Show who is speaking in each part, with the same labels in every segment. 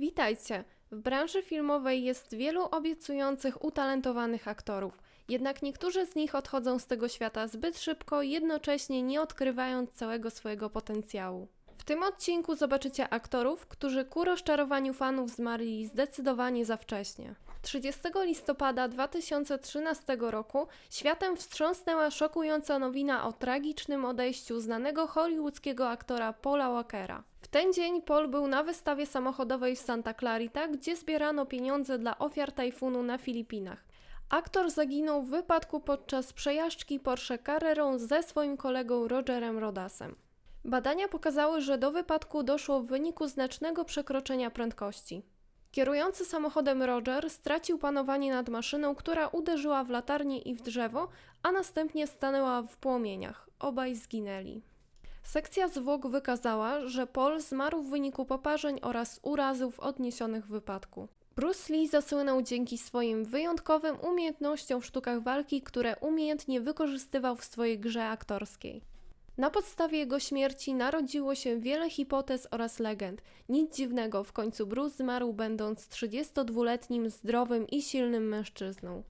Speaker 1: Witajcie! W branży filmowej jest wielu obiecujących, utalentowanych aktorów. Jednak niektórzy z nich odchodzą z tego świata zbyt szybko, jednocześnie nie odkrywając całego swojego potencjału. W tym odcinku zobaczycie aktorów, którzy ku rozczarowaniu fanów zmarli zdecydowanie za wcześnie. 30 listopada 2013 roku światem wstrząsnęła szokująca nowina o tragicznym odejściu znanego hollywoodzkiego aktora Paula Walkera. Ten dzień Paul był na wystawie samochodowej w Santa Clarita, gdzie zbierano pieniądze dla ofiar tajfunu na Filipinach. Aktor zaginął w wypadku podczas przejażdżki Porsche Carrerą ze swoim kolegą Rogerem Rodasem. Badania pokazały, że do wypadku doszło w wyniku znacznego przekroczenia prędkości. Kierujący samochodem Roger stracił panowanie nad maszyną, która uderzyła w latarnię i w drzewo, a następnie stanęła w płomieniach. Obaj zginęli. Sekcja zwłok wykazała, że Paul zmarł w wyniku poparzeń oraz urazów odniesionych w wypadku. Bruce Lee zasłynął dzięki swoim wyjątkowym umiejętnościom w sztukach walki, które umiejętnie wykorzystywał w swojej grze aktorskiej. Na podstawie jego śmierci narodziło się wiele hipotez oraz legend. Nic dziwnego, w końcu Bruce zmarł będąc 32-letnim, zdrowym i silnym mężczyzną.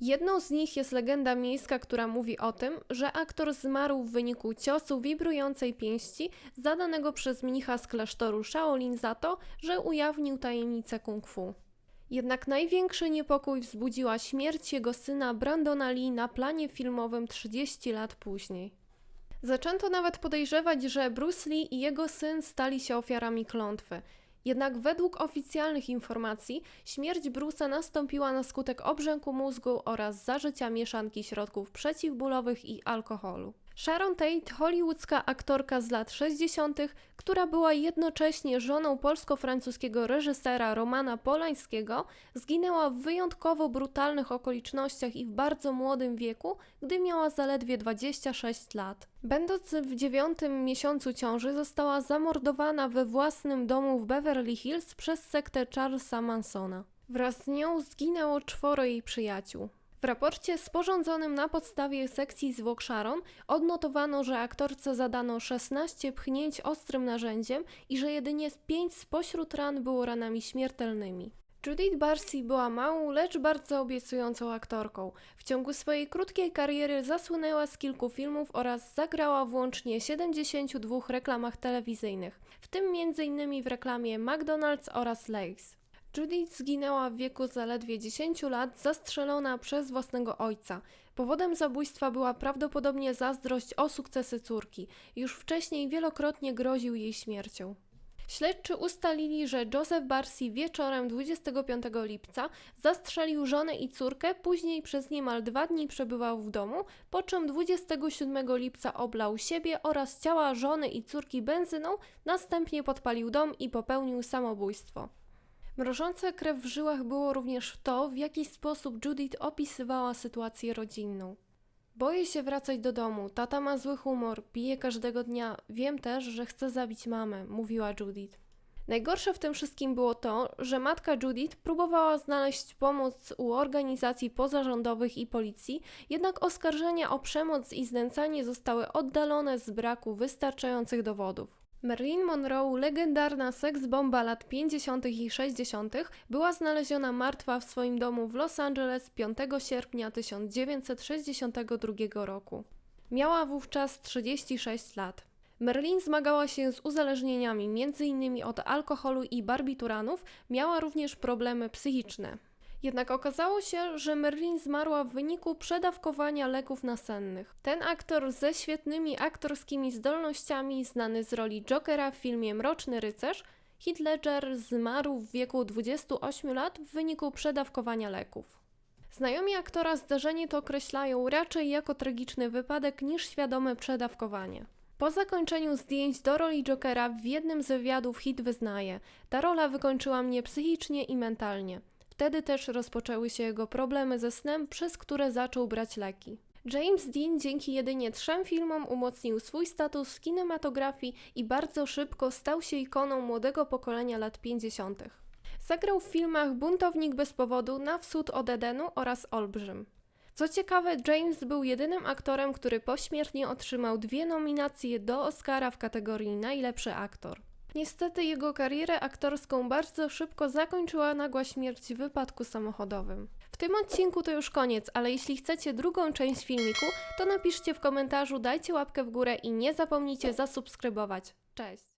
Speaker 1: Jedną z nich jest legenda miejska, która mówi o tym, że aktor zmarł w wyniku ciosu wibrującej pięści zadanego przez mnicha z klasztoru Shaolin za to, że ujawnił tajemnicę kung fu. Jednak największy niepokój wzbudziła śmierć jego syna Brandona Lee na planie filmowym 30 lat później. Zaczęto nawet podejrzewać, że Bruce Lee i jego syn stali się ofiarami klątwy. Jednak według oficjalnych informacji śmierć Bruce'a nastąpiła na skutek obrzęku mózgu oraz zażycia mieszanki środków przeciwbólowych i alkoholu. Sharon Tate, hollywoodzka aktorka z lat 60., która była jednocześnie żoną polsko-francuskiego reżysera Romana Polańskiego, zginęła w wyjątkowo brutalnych okolicznościach i w bardzo młodym wieku, gdy miała zaledwie 26 lat. Będąc w dziewiątym miesiącu ciąży, została zamordowana we własnym domu w Beverly Hills przez sektę Charlesa Mansona. Wraz z nią zginęło czworo jej przyjaciół. W raporcie sporządzonym na podstawie sekcji zwłok Sharon odnotowano, że aktorce zadano 16 pchnięć ostrym narzędziem i że jedynie 5 spośród ran było ranami śmiertelnymi. Judith Barcy była małą, lecz bardzo obiecującą aktorką. W ciągu swojej krótkiej kariery zasłynęła z kilku filmów oraz zagrała w łącznie 72 reklamach telewizyjnych, w tym m.in. w reklamie McDonald's oraz Lay's. Judith zginęła w wieku zaledwie 10 lat, zastrzelona przez własnego ojca. Powodem zabójstwa była prawdopodobnie zazdrość o sukcesy córki. Już wcześniej wielokrotnie groził jej śmiercią. Śledczy ustalili, że Joseph Barsi wieczorem 25 lipca zastrzelił żonę i córkę, później przez niemal dwa dni przebywał w domu, po czym 27 lipca oblał siebie oraz ciała żony i córki benzyną, następnie podpalił dom i popełnił samobójstwo. Mrożące krew w żyłach było również to, w jaki sposób Judith opisywała sytuację rodzinną. Boję się wracać do domu, tata ma zły humor, pije każdego dnia, wiem też, że chce zabić mamę, mówiła Judith. Najgorsze w tym wszystkim było to, że matka Judith próbowała znaleźć pomoc u organizacji pozarządowych i policji, jednak oskarżenia o przemoc i znęcanie zostały oddalone z braku wystarczających dowodów. Marilyn Monroe, legendarna seksbomba lat 50. i 60., była znaleziona martwa w swoim domu w Los Angeles 5 sierpnia 1962 roku. Miała wówczas 36 lat. Merlin zmagała się z uzależnieniami, m.in. od alkoholu i barbituranów, miała również problemy psychiczne. Jednak okazało się, że Merlin zmarła w wyniku przedawkowania leków nasennych. Ten aktor ze świetnymi aktorskimi zdolnościami, znany z roli Jokera w filmie Mroczny Rycerz, Heath Ledger zmarł w wieku 28 lat w wyniku przedawkowania leków. Znajomi aktora zdarzenie to określają raczej jako tragiczny wypadek niż świadome przedawkowanie. Po zakończeniu zdjęć do roli Jokera w jednym z wywiadów Hit wyznaje: Ta rola wykończyła mnie psychicznie i mentalnie. Wtedy też rozpoczęły się jego problemy ze snem, przez które zaczął brać leki. James Dean dzięki jedynie trzem filmom umocnił swój status w kinematografii i bardzo szybko stał się ikoną młodego pokolenia lat 50. Zagrał w filmach Buntownik bez powodu, Na wschód od Edenu oraz Olbrzym. Co ciekawe, James był jedynym aktorem, który pośmiertnie otrzymał dwie nominacje do Oscara w kategorii Najlepszy aktor. Niestety jego karierę aktorską bardzo szybko zakończyła nagła śmierć w wypadku samochodowym. W tym odcinku to już koniec, ale jeśli chcecie drugą część filmiku, to napiszcie w komentarzu, dajcie łapkę w górę i nie zapomnijcie zasubskrybować. Cześć!